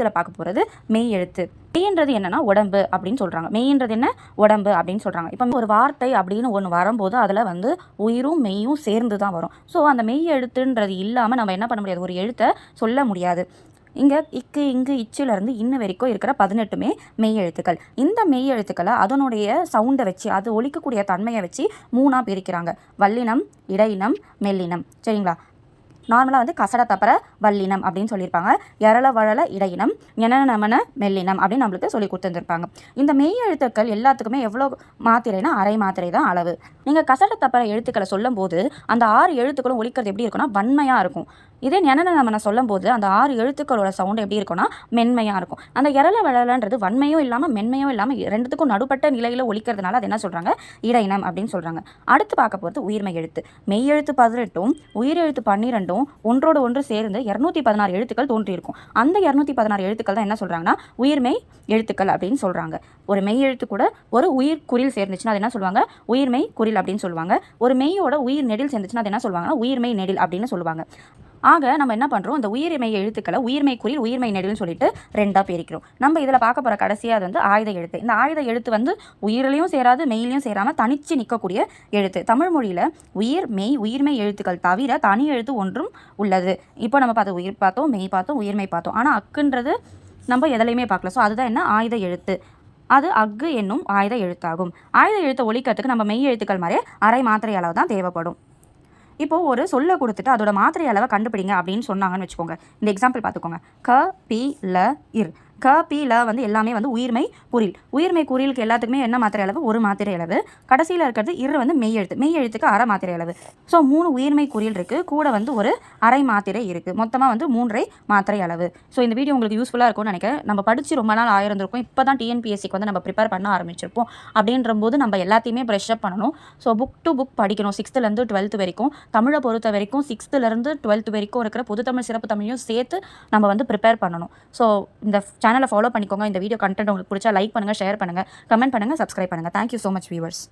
சிக்ஸ்த்தில் பார்க்க போகிறது மெய் எழுத்து. மெய்ன்றது என்னன்னா உடம்பு அப்படின்னு சொல்கிறாங்க மெய்ன்றது என்ன? உடம்பு அப்படின்னு சொல்கிறாங்க இப்போ ஒரு வார்த்தை அப்படின்னு ஒன்று வரும்போது அதில் வந்து உயிரும் மெய்யும் சேர்ந்து தான் வரும். ஸோ அந்த மெய் எழுத்துன்றது இல்லாமல் நம்ம என்ன பண்ண முடியாது? ஒரு எழுத்தை சொல்ல முடியாது. இங்கே இக்கு இங்கு இச்சிலேருந்து இன்ன வரைக்கும் இருக்கிற பதினெட்டுமே மெய் எழுத்துக்கள். இந்த மெய் எழுத்துக்களை அதனுடைய சவுண்டை வச்சு அது ஒழிக்கக்கூடிய தன்மையை வச்சு மூணாக பிரிக்கிறாங்க. வல்லினம் இடையினம் மெல்லினம். சரிங்களா? நார்மலாக வந்து கசட தப்பற வல்லினம் அப்படின்னு சொல்லியிருப்பாங்க. எரள வழல இடையினம் என நமன மெல்லினம் அப்படின்னு நம்மளுக்கு சொல்லி கொடுத்துருந்துருப்பாங்க. இந்த மெய் எழுத்துக்கள் எல்லாத்துக்குமே எவ்வளோ மாத்திரைனா அரை மாத்திரை தான் அளவு. நீங்கள் கசட தப்பற எழுத்துக்களை சொல்லும்போது அந்த ஆறு எழுத்துக்களும் ஒழிக்கிறது எப்படி இருக்கும்னா வன்மையாக இருக்கும். இதே ஞான நம்ம சொல்லும்போது அந்த ஆறு எழுத்துக்களோட சவுண்ட் எப்படி இருக்கும்னா மென்மையாக இருக்கும். அந்த இரல விழலன்றது வன்மையும் இல்லாமல் மென்மையும் இல்லாமல் ரெண்டுத்துக்கும் நடுப்பட்ட நிலையில் ஒழிக்கிறதுனால அது என்ன சொல்கிறாங்க இடையினம் அப்படின்னு சொல்கிறாங்க அடுத்து பார்க்க போகிறது உயிர்மெய் எழுத்து. மெய் எழுத்து பதினெட்டும் உயிர் எழுத்து பன்னிரெண்டும் ஒன்றோடு ஒன்று சேர்ந்து இரநூத்தி பதினாறு எழுத்துக்கள் தோன்றியிருக்கும். அந்த இரநூத்தி பதினாறு எழுத்துக்கள் தான் என்ன சொல்கிறாங்கன்னா உயிர்மெய் எழுத்துக்கள் அப்படின்னு சொல்கிறாங்க ஒரு மெய் எழுத்து கூட ஒரு உயிர் குறில் சேர்ந்துச்சுன்னா அது என்ன சொல்லுவாங்க? உயிர்மெய் குறில் அப்படின்னு சொல்லுவாங்க. ஒரு மெய்யோட உயிர் நெடில் சேர்ந்துச்சுன்னா அது என்ன சொல்லுவாங்கன்னா? உயிர்மெய் நெடில் அப்படின்னு சொல்லுவாங்க. ஆக நம்ம என்ன பண்ணுறோம் இந்த உயிர்மை எழுத்துக்களை உயிர்மெய் குறில் உயிர்மெய் நெடில்னு சொல்லிட்டு ரெண்டாக பிரிக்கிறோம். நம்ம இதில் பார்க்க போகிற கடைசியாக அது வந்து ஆயுத எழுத்து. இந்த ஆயுத எழுத்து வந்து உயிரிலையும் சேராது மெய்லையும் சேராமல் தனிச்சு நிற்கக்கூடிய எழுத்து. தமிழ் மொழியில் உயிர் மெய் உயிர்மெய் எழுத்துக்கள் தவிர தனி எழுத்து ஒன்றும் உள்ளது. இப்போ நம்ம பார்த்து உயிர் பார்த்தோம் மெய் பார்த்தோம் உயிர்மெய் பார்த்தோம். ஆனால் அக்குன்றது நம்ம எதுலையுமே பார்க்கல. ஸோ அதுதான் என்ன? ஆயுத எழுத்து. அது அக்கு என்னும் ஆயுத எழுத்தாகும். ஆயுத எழுத்தை ஒழிக்கிறதுக்கு நம்ம மெய் எழுத்துக்கள் மாதிரி அரை மாத்திரை அளவு தான் தேவைப்படும். இப்போ ஒரு சொல்ல கொடுத்துட்டு அதோட மாத்திரை அளவை கண்டுபிடிங்க அப்படின்னு சொன்னாங்கன்னு வச்சுக்கோங்க. இந்த எக்ஸாம்பிள் பார்த்துக்கோங்க. க பி ல இர். க பி வந்து எல்லாமே வந்து உயிர்மை குறில். உயிர்மை குறிலுக்கு எல்லாத்துக்குமே என்ன மாத்திரை அளவு? ஒரு மாத்திரை அளவு. கடைசியில் இருக்கிறது இரு வந்து மெய் எழுத்து. மெய் எழுத்துக்கு அரை மாத்திரை அளவு. ஸோ மூணு உயிர்மை குறில் இருக்குது கூட வந்து ஒரு அரை மாத்திரை இருக்குது மொத்தமாக வந்து மூன்றரை மாத்திரை அளவு. ஸோ இந்த வீடியோ உங்களுக்கு யூஸ்ஃபுல்லாக இருக்கும்னு நினைக்கிறேன். நம்ம படித்து ரொம்ப நாள் ஆயிருந்திருக்கும். இப்போ தான் டிஎன்பிஎஸ்சிக்கு வந்து நம்ம ப்ரிப்பேர் பண்ண ஆரம்பிச்சிருப்போம். அப்படின்ற போது நம்ம எல்லாத்தையுமே ப்ரெஷ் அப் பண்ணணும். ஸோ புக் டு புக் படிக்கணும். சிக்ஸ்த்துலேருந்து டுவெல்த் வரைக்கும். தமிழை பொறுத்த வரைக்கும் சிக்ஸ்த்துலேருந்து டுவெல்த் வரைக்கும் இருக்கிற புது தமிழ் சிறப்பு தமிழையும் சேர்த்து நம்ம வந்து ப்ரிப்பேர் பண்ணணும். ஸோ இந்த சேனலை ஃபாலோ பண்ணிக்கோங்க. இந்த வீடியோ கண்டென்ட் உங்களுக்கு பிடிச்சா லைக் பண்ணுங்கள் ஷேர் பண்ணுங்கள் கமெண்ட் பண்ணுங்கள் சப்ஸ்கிரைப் பண்ணுங்கள் தேங்க்யூ ஸோ மச் வியூவர்ஸ்